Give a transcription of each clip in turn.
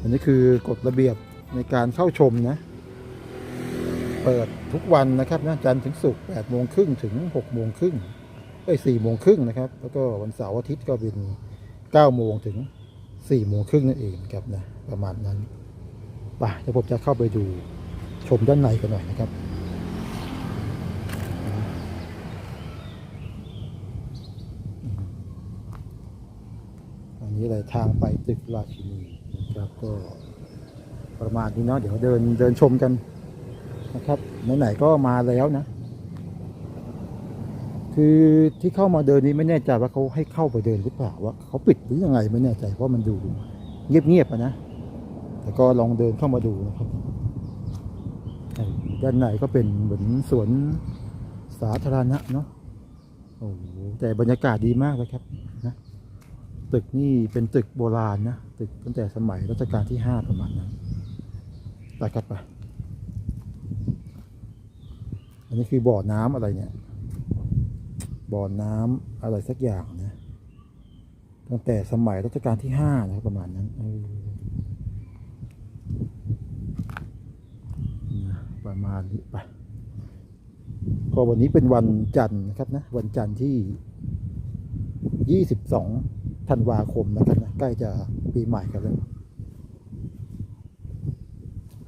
อันนี้คือกฎระเบียบในการเข้าชมนะ เปิดทุกวันนะครับนะจันทร์ถึงศุกร์8โมงครึ่งถึง6โมงครึ่งเอ้ย4โมงครึ่งนะครับ แล้วก็วันเสาร์อาทิตย์ก็เป็น9โมงถึง4โมงครึ่งนั่นเองครับนะประมาณนั้นไป่ะเดี๋ยวผมจะเข้าไปดูชมด้านในกันหน่อยนะครับ เลยทางไปตึกราชินีนะครับก็ประมาณนี้เนาะเดี๋ยวเดินเดินชมกันนะครับไหนๆก็มาแล้วนะ คือที่เข้ามาเดินนี้ไม่แน่ใจว่าเขาให้เข้าไปเดินหรือเปล่าว่าเขาปิดหรือยังไงไม่แน่ใจเพราะมันดูเงียบๆนะแต่ก็ลองเดินเข้ามาดูนะครับด้านในก็เป็นเหมือนสวนสาธารณะเนาะโอ้แต่บรรยากาศดีมากเลยครับ ตึกนี่เป็นตึกโบราณนะ ตึกตั้งแต่สมัยรัชกาลที่ห้าประมาณนั้นไปครับไปอันนี้คือบ่อน้ำอะไรเนี่ย บ่อน้ำอะไรสักอย่างนะ ตั้งแต่สมัยรัชกาลที่ห้านะครับประมาณนั้นเออนะประมาณนี้ไปก็วันนี้เป็นวันจันทร์นะครับนะ วันจันทร์ที่ 22 ธันวาคมนะครับนะใกล้จะปีใหม่กันแล้ว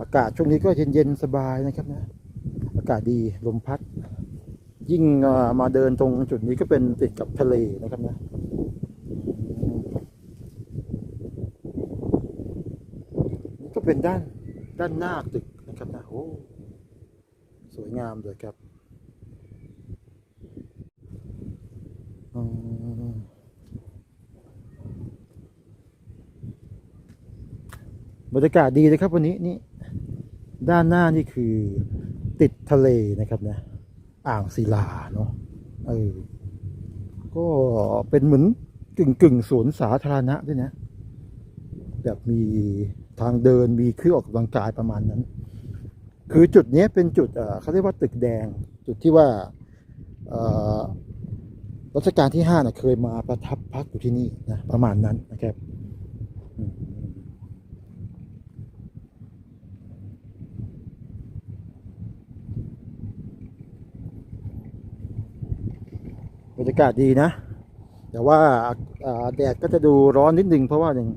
อากาศช่วงนี้ก็เย็นๆสบายนะครับนะอากาศดีลมพัด ยิ่งมาเดินตรงจุดนี้ก็เป็นติดกับทะเลนะครับนะนี่ก็เป็นด้านด้านหน้าตึกนะครับนะโอ้สวยงามเลยครับอืม บรรยากาศดีเลยครับวันนี้นี่ด้านหน้านี่คือติดทะเลนะครับนะอ่างศิลาเนาะเออก็เป็นเหมือนกึ่งกึ่งสวนสาธารณะด้วยนะแบบมีทางเดินมีเครื่องออกกำลังกายประมาณนั้น คือจุดนี้เป็นจุดเออเขาเรียกว่าตึกแดง จุดที่ว่ารัชกาลที่ห้านะเคยมาประทับพักอยู่ที่นี่นะประมาณนั้นนะครับอืม บรรยากาศดีนะ แต่ว่าแดดก็จะดูร้อนนิดนึงเพราะว่าอย่าง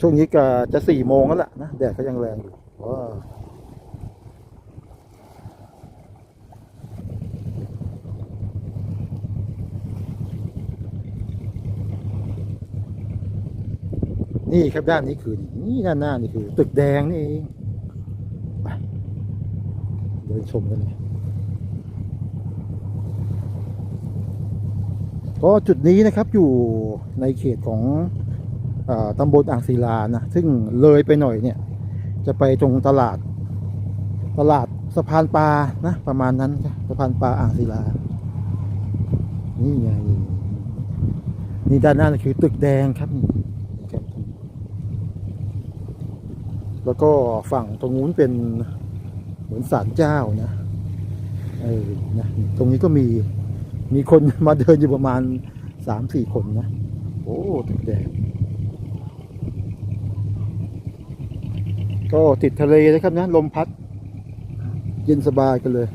ช่วงนี้ก็จะสี่โมงแล้วล่ะนะแดดก็ยังแรงอยู่ว้านี่ครับด้านนี้คือนี่ด้านหน้านี่คือ ตึกแดงนี่เองไปเดินชมกันเลย ก็จุดนี้นะครับอยู่ในเขตของอาตำบลอ่างศิลานะซึ่งเลยไปหน่อยเนี่ย จะไปตรงตลาด ตลาดสะพานปลานะประมาณนั้นสะพานปลาอ่างศิลา นี่ไงนี่ด้านหน้าคือตึกแดงครับนี่ครับแล้วก็ฝั่งตรงนู้นเป็นเหมือนศาลเจ้านะเออนะตรงนี้ก็มี มีคนมาเดินอยู่ประมาณสามสี่คนนะ โอ้ตึกแดงก็ติดทะเลนะครับนะ ลมพัด เย็นสบายกันเลย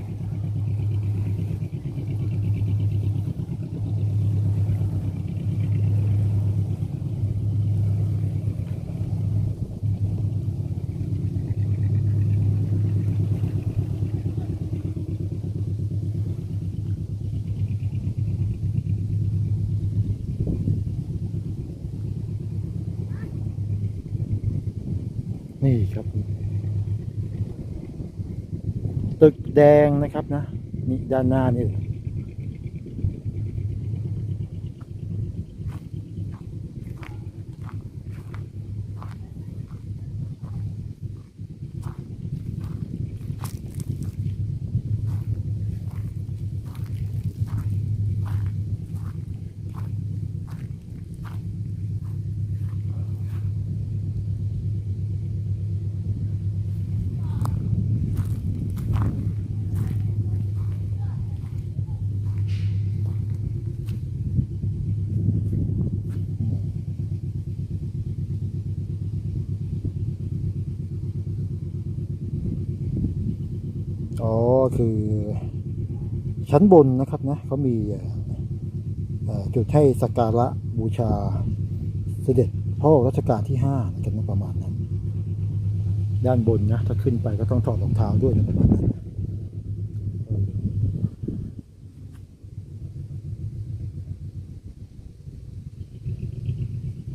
นี่ครับ ตึกแดงนะครับนะนี่ด้านหน้านี่ อ๋อคือชั้นบนนะครับนะเขามีจุดให้สักการะบูชาเสด็จพ่อรัชกาลที่ห้านะครับนะประมาณนั้น ด้านบนนะถ้าขึ้นไปก็ต้องถอดรองเท้าด้วยนะประมาณนั้น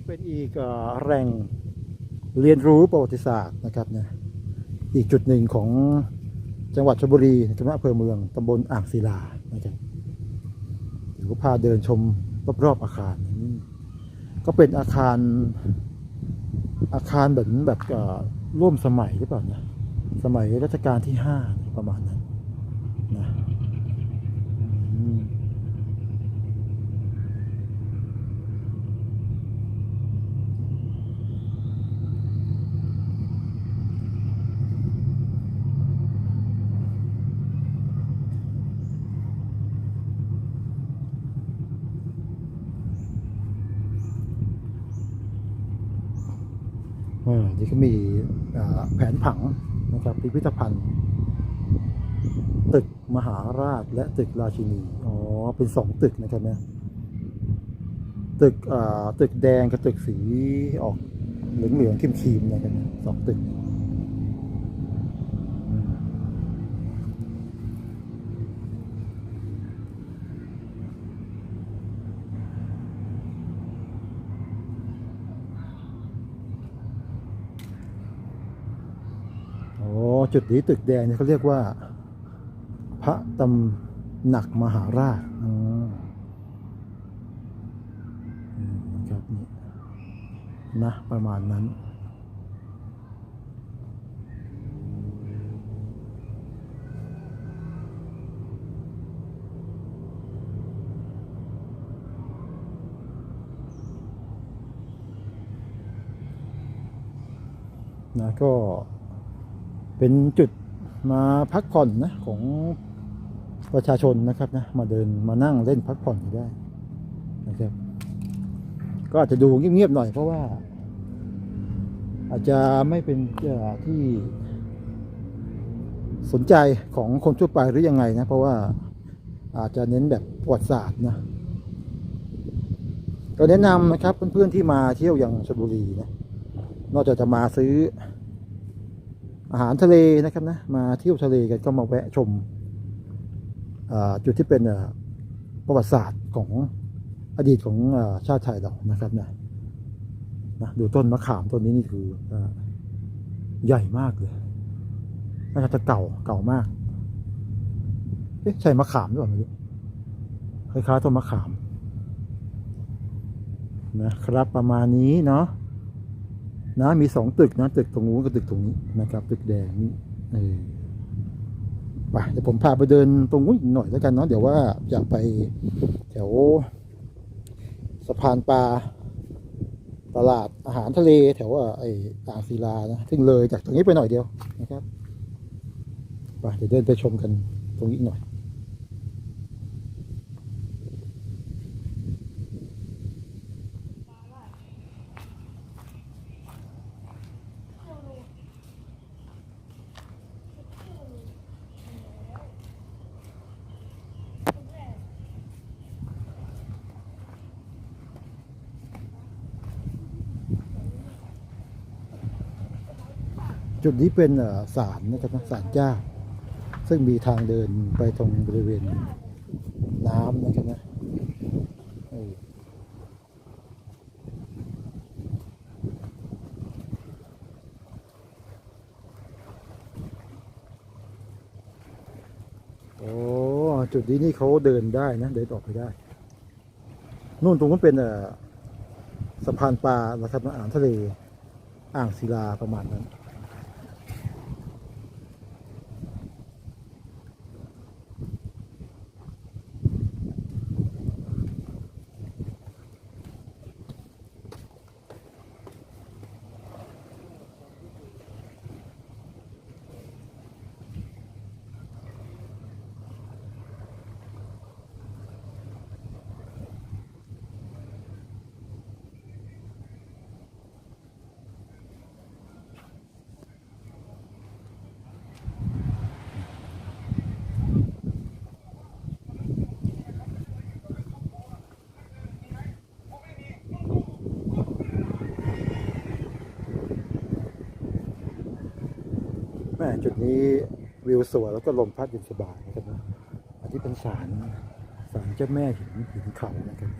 เป็นอีกแหล่งเรียนรู้ประวัติศาสตร์นะครับนะอีกจุดหนึ่งของ จังหวัดชลบุรีจังหวัดอำเภอเมืองตำบลอ่างศิลานะครับเดี๋ยวพาเดินชมรอบๆอาคารนี่ก็เป็นอาคารอาคารแบบแบบอ่อร่วมสมัยหรือเปล่านะสมัยรัชกาลที่ห้าประมาณนั้น นี่ก็มีแผนผังนะครับพิพิธภัณฑ์ ตึกมหาราชและตึกราชินี อ๋อ เป็นสองตึกนะครับเนี่ยตึกอ่าตึกแดงกับตึกสีออกเหลืองเหลืองๆครีมๆนะครับสองตึกอืมอ๋อ จุดนี้ตึกแดงเนี่ยเขาเรียกว่า พระตำหนักมหาราชครับนี่นะประมาณนั้น นะก็ เป็นจุดมาพักผ่อนนะของประชาชนนะครับนะมาเดินมานั่งเล่นพักผ่อนได้นะครับก็อาจจะดูเงียบๆหน่อยเพราะว่า อาจจะไม่เป็นที่สนใจของคนทั่วไปหรือยังไงนะ เพราะว่าอาจจะเน้นแบบประวัติศาสตร์นะก็แนะนำนะครับเพื่อนๆที่มาเที่ยวอย่างชลบุรีนะนอกจากจะมาซื้อ อาหารทะเลนะครับนะมาเที่ยวทะเลกันก็มาแวะชมจุดที่เป็นประวัติศาสตร์ของอดีตของอชาติไทยเรานะครับนะนะดูต้นมะขามต้นนี้นี่คืออใหญ่มากเลยน่าจะเก่าเก่ามากเอ๊ะใช่มะขามหรือเปล่าไม่รู้คล้ายๆต้นมะขามนะครับประมาณนี้เนาะ นะมีสองตึกนะตึกตรงนู้นกับตึกตรงนี้นะครับตึกแดงนี่เออไปเดี๋ยวผมพาไปเดินตรงนู้นอีกหน่อยแล้วกันเนาะเดี๋ยวว่าอยากไปแถวสะพานปลาตลาดอาหารทะเลแถวว่าไอ้อ่างศิลานะซึ่งเลยจากตรงนี้ไปหน่อยเดียวนะครับไปเดี๋ยวเดินไปชมกันตรงนี้หน่อย จุดนี้เป็นศาลนะครับนะศาลเจ้า ซึ่งมีทางเดินไปตรงบริเวณน้ำนะครับนะโอ้จุดนี้นี่เขาเดินได้นะ เดินออกไปได้ นู่นตรงนั้นเป็นสะพานปลานะครับนะอ่างทะเลอ่างศิลาประมาณนั้น นี้วิวสวยแล้วก็ลมพัดเย็นสบายนะครับอันนี้เป็นศาลศาลเจ้าแม่หินหินเขานะครับ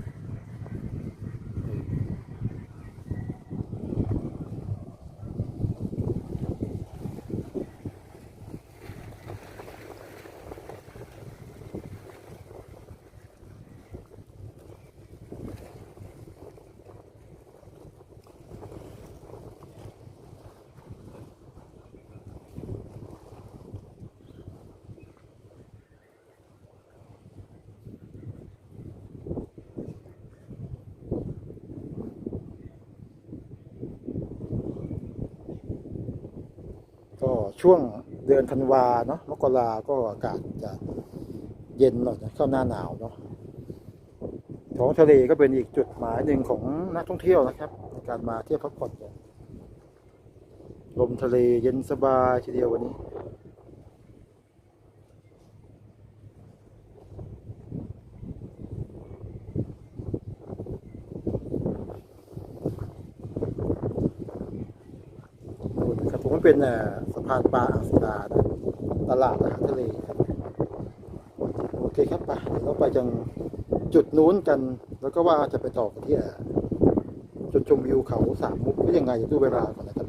ก็ ช่วงเดือนธันวาเนาะมกราก็อากาศจะเย็นหน่อยเข้าหน้าหนาวเนาะท้องทะเลก็เป็นอีกจุดหมายหนึ่งของนักท่องเที่ยวนะครับในการมาเที่ยวพักผ่อนลมทะเลเย็นสบายทีเดียววันนี้นู่นนะครับผมมันเป็น ผ่าสะพานปลาอ่างศิลานะตลาดอาหารทะเลครับโอเคครับไปเดี๋ยวเราไปจังจุดนู้นกัน แล้วก็ว่าจะไปต่อกันที่จุดชมวิวเขาสามมุกก็ยังไงดูเวลาก่อนนะ